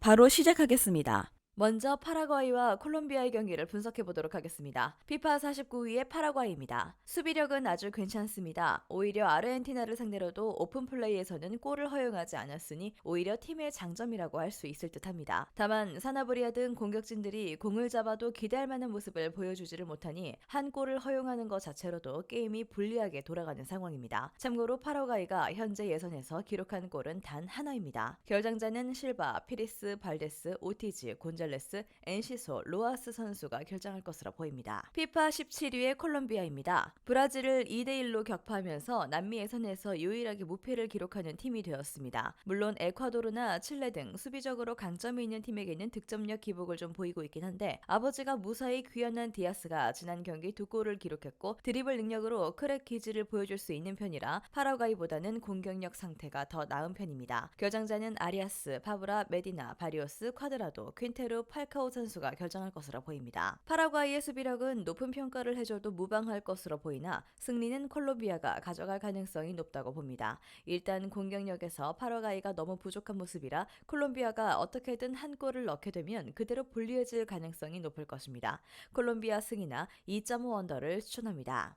바로 시작하겠습니다. 먼저 파라과이와 콜롬비아의 경기를 분석해 보도록 하겠습니다. 피파 49위의 파라과이입니다. 수비력은 아주 괜찮습니다. 오히려 아르헨티나를 상대로도 오픈 플레이에서는 골을 허용하지 않았으니 오히려 팀의 장점이라고 할 수 있을 듯합니다. 다만 사나브리아 등 공격진들이 공을 잡아도 기대할 만한 모습을 보여주지를 못하니 한 골을 허용하는 것 자체로도 게임이 불리하게 돌아가는 상황입니다. 참고로 파라과이가 현재 예선에서 기록한 골은 단 하나입니다. 결장자는 실바, 피리스, 발데스, 오티즈, 곤 잘레스, 엔시소, 로아스 선수가 결정할 것으로 보입니다. 피파 17위의 콜롬비아입니다. 브라질을 2대1로 격파하면서 남미 예선에서 유일하게 무패를 기록하는 팀이 되었습니다. 물론 에콰도르나 칠레 등 수비적으로 강점이 있는 팀에게는 득점력 기복을 좀 보이고 있긴 한데 아버지가 무사히 귀환한 디아스가 지난 경기 두 골을 기록했고 드리블 능력으로 크랙 기질을 보여줄 수 있는 편이라 파라과이보다는 공격력 상태가 더 나은 편입니다. 결장자는 아리아스, 파브라, 메디나, 바리오스, 쿼드라도, 퀸테 르, 팔카오 선수가 결정할 것으로 보입니다. 파라과이의 수비력은 높은 평가를 해줘도 무방할 것으로 보이나 승리는 콜롬비아가 가져갈 가능성이 높다고 봅니다. 일단 공격력에서 파라과이가 너무 부족한 모습이라 콜롬비아가 어떻게든 한 골을 넣게 되면 그대로 불리해질 가능성이 높을 것입니다. 콜롬비아 승이나 2.5 언더를 추천합니다.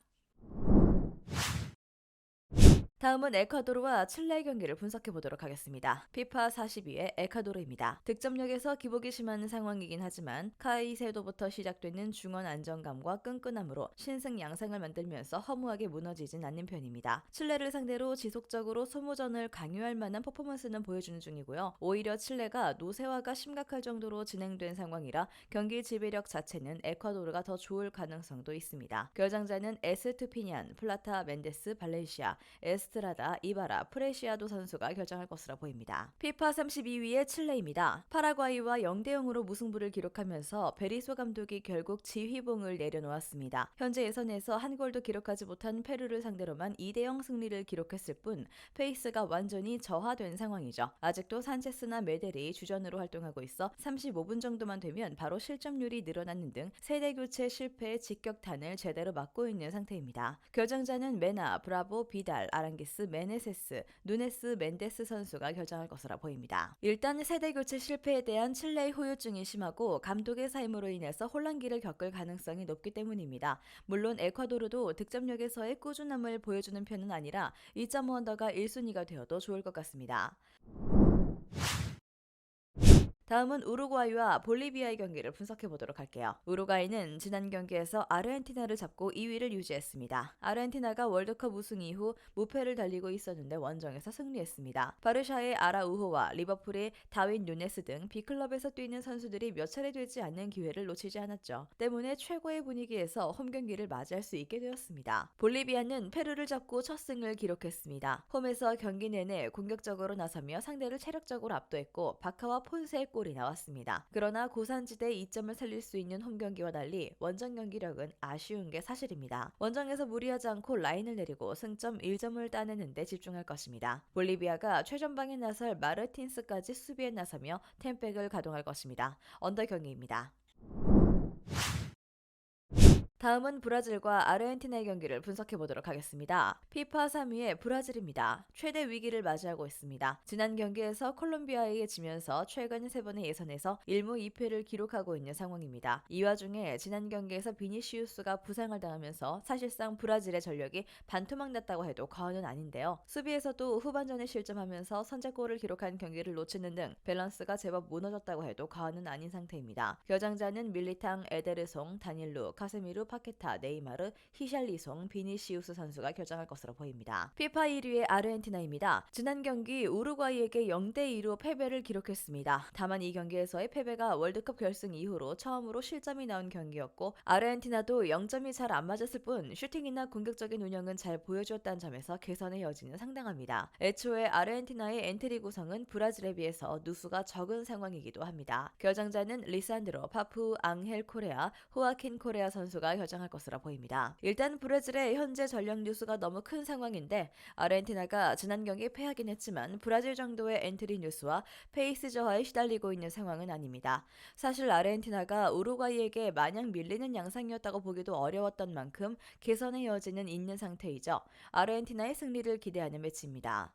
다음은 에콰도르와 칠레의 경기를 분석해 보도록 하겠습니다. 피파 42의 에콰도르입니다. 득점력에서 기복이 심한 상황이긴 하지만 카이세도부터 시작되는 중원 안정감과 끈끈함으로 신승 양상을 만들면서 허무하게 무너지진 않는 편입니다. 칠레를 상대로 지속적으로 소모전을 강요할 만한 퍼포먼스는 보여주는 중이고요. 오히려 칠레가 노쇠화가 심각할 정도로 진행된 상황이라 경기 지배력 자체는 에콰도르가 더 좋을 가능성도 있습니다. 결장자는 에스투피니안, 플라타, 멘데스, 발렌시아, 에스 에스트라다, 이바라, 프레시아도 선수가 결정할 것으로 보입니다. 피파 32위의 칠레입니다. 파라과이와 0대 0으로 무승부를 기록하면서 베리소 감독이 결국 지휘봉을 내려놓았습니다. 현재 예선에서 한 골도 기록하지 못한 페루를 상대로만 2대 0 승리를 기록했을 뿐 페이스가 완전히 저하된 상황이죠. 아직도 산체스나 메델이 주전으로 활동하고 있어 35분 정도만 되면 바로 실점률이 늘어나는 등 세대 교체 실패의 직격탄을 제대로 맞고 있는 상태입니다. 결정자는 메나, 브라보, 비달, 아랑기 스 메네세스, 누네스 멘데스 선수가 결정할 것으로 보입니다. 일단 세대 교체 실패에 대한 칠레의 후유증이 심하고 감독의 사임으로 인해서 혼란기를 겪을 가능성이 높기 때문입니다. 물론 에콰도르도 득점력에서의 꾸준함을 보여주는 편은 아니라 2.5 언더가 1순위가 되어도 좋을 것 같습니다. 다음은 우루과이와 볼리비아의 경기를 분석해 보도록 할게요. 우루과이는 지난 경기에서 아르헨티나를 잡고 2위를 유지했습니다. 아르헨티나가 월드컵 우승 이후 무패를 달리고 있었는데 원정에서 승리했습니다. 바르샤의 아라우호와 리버풀의 다윈 누네스 등 B클럽에서 뛰는 선수들이 몇 차례 되지 않는 기회를 놓치지 않았죠. 때문에 최고의 분위기에서 홈 경기를 맞이할 수 있게 되었습니다. 볼리비아는 페루를 잡고 첫 승을 기록했습니다. 홈에서 경기 내내 공격적으로 나서며 상대를 체력적으로 압도했고 바카와 폰세의 골이 나왔습니다. 그러나 고산지대 2점을 살릴 수 있는 홈 경기와 달리 원정 경기력은 아쉬운 게 사실입니다. 원정에서 무리하지 않고 라인을 내리고 승점 1점을 따내는 데 집중할 것입니다. 볼리비아가 최전방에 나설 마르틴스까지 수비에 나서며 템백을 가동할 것입니다. 언더 경기입니다. 다음은 브라질과 아르헨티나의 경기를 분석해 보도록 하겠습니다. 피파 3위의 브라질입니다. 최대 위기를 맞이하고 있습니다. 지난 경기에서 콜롬비아에게 지면서 최근 세 번의 예선에서 1무 2패를 기록하고 있는 상황입니다. 이 와중에 지난 경기에서 비니시우스가 부상을 당하면서 사실상 브라질의 전력이 반토막 났다고 해도 과언은 아닌데요. 수비에서도 후반전에 실점하면서 선제골을 기록한 경기를 놓치는 등 밸런스가 제법 무너졌다고 해도 과언은 아닌 상태입니다. 겨장자는 밀리탕, 에데르송, 다닐루, 카세미루, 파케타, 네이마르, 히샬리송, 비니시우스 선수가 결정할 것으로 보입니다. 피파 1위의 아르헨티나입니다. 지난 경기 우루과이에게 0대2로 패배를 기록했습니다. 다만 이 경기에서의 패배가 월드컵 결승 이후로 처음으로 실점이 나온 경기였고 아르헨티나도 0점이 잘 안 맞았을 뿐 슈팅이나 공격적인 운영은 잘 보여주었다는 점에서 개선의 여지는 상당합니다. 애초에 아르헨티나의 엔트리 구성은 브라질에 비해서 누수가 적은 상황이기도 합니다. 결정자는 리산드로, 파푸, 앙헬 코레아, 호아킨 코레아 선수가 결정할 것으로 보입니다. 일단 브라질의 현재 전력 뉴스가 너무 큰 상황인데 아르헨티나가 지난 경기에 패하긴 했지만 브라질 정도의 엔트리 뉴스와 페이스 저하에 시달리고 있는 상황은 아닙니다. 사실 아르헨티나가 우루과이에게 마냥 밀리는 양상이었다고 보기도 어려웠던 만큼 개선의 여지는 있는 상태이죠. 아르헨티나의 승리를 기대하는 매치입니다.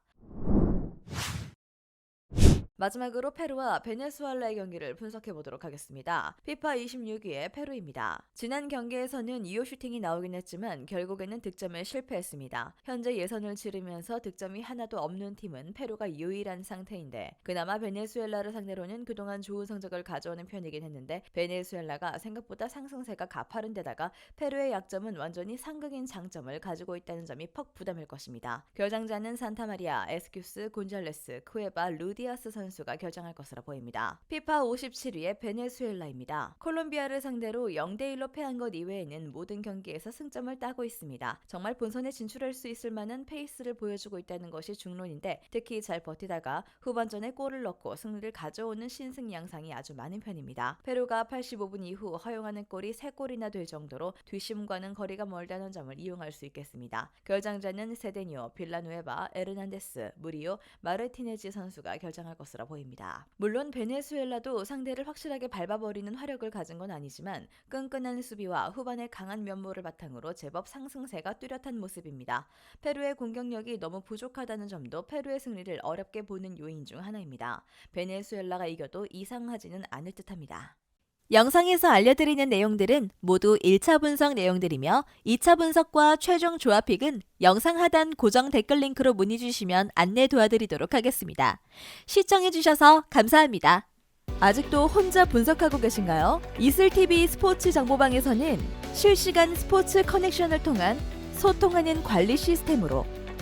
마지막으로 페루와 베네수엘라의 경기를 분석해 보도록 하겠습니다. 피파 26위의 페루입니다. 지난 경기에서는 2호 슈팅이 나오긴 했지만 결국에는 득점에 실패했습니다. 현재 예선을 치르면서 득점이 하나도 없는 팀은 페루가 유일한 상태인데 그나마 베네수엘라를 상대로는 그동안 좋은 성적을 가져오는 편이긴 했는데 베네수엘라가 생각보다 상승세가 가파른 데다가 페루의 약점은 완전히 상극인 장점을 가지고 있다는 점이 퍽 부담일 것입니다. 결장자는 산타마리아, 에스큐스, 곤잘레스, 쿠에바, 루디아스 선 수가 결정할 것으로 보입니다. 피파 57위의 베네수엘라입니다. 콜롬비아를 상대로 0대1로 패한 것 이외에는 모든 경기에서 승점을 따고 있습니다. 정말 본선에 진출할 수 있을 만한 페이스를 보여주고 있다는 것이 중론인데 특히 잘 버티다가 후반전에 골을 넣고 승리를 가져오는 신승 양상이 아주 많은 편입니다. 페루가 85분 이후 허용하는 골이 3골이나 될 정도로 뒷심과는 거리가 멀다는 점을 이용할 수 있겠습니다. 결장자는 세데니오, 빌라누에바, 에르난데스, 무리오, 마르티네지 선수가 결정할 것으로 보입니다. 물론 베네수엘라도 상대를 확실하게 밟아버리는 화력을 가진 건 아니지만 끈끈한 수비와 후반의 강한 면모를 바탕으로 제법 상승세가 뚜렷한 모습입니다. 페루의 공격력이 너무 부족하다는 점도 페루의 승리를 어렵게 보는 요인 중 하나입니다. 베네수엘라가 이겨도 이상하지는 않을 듯합니다. 영상에서 알려드리는 내용들은 모두 1차 분석 내용들이며 2차 분석과 최종 조합픽은 영상 하단 고정 댓글 링크로 문의 주시면 안내 도와드리도록 하겠습니다. 시청해주셔서 감사합니다. 아직도 혼자 분석하고 계신가요? 이슬TV 스포츠 정보방에서는 실시간 스포츠 커넥션을 통한 소통하는 관리 시스템으로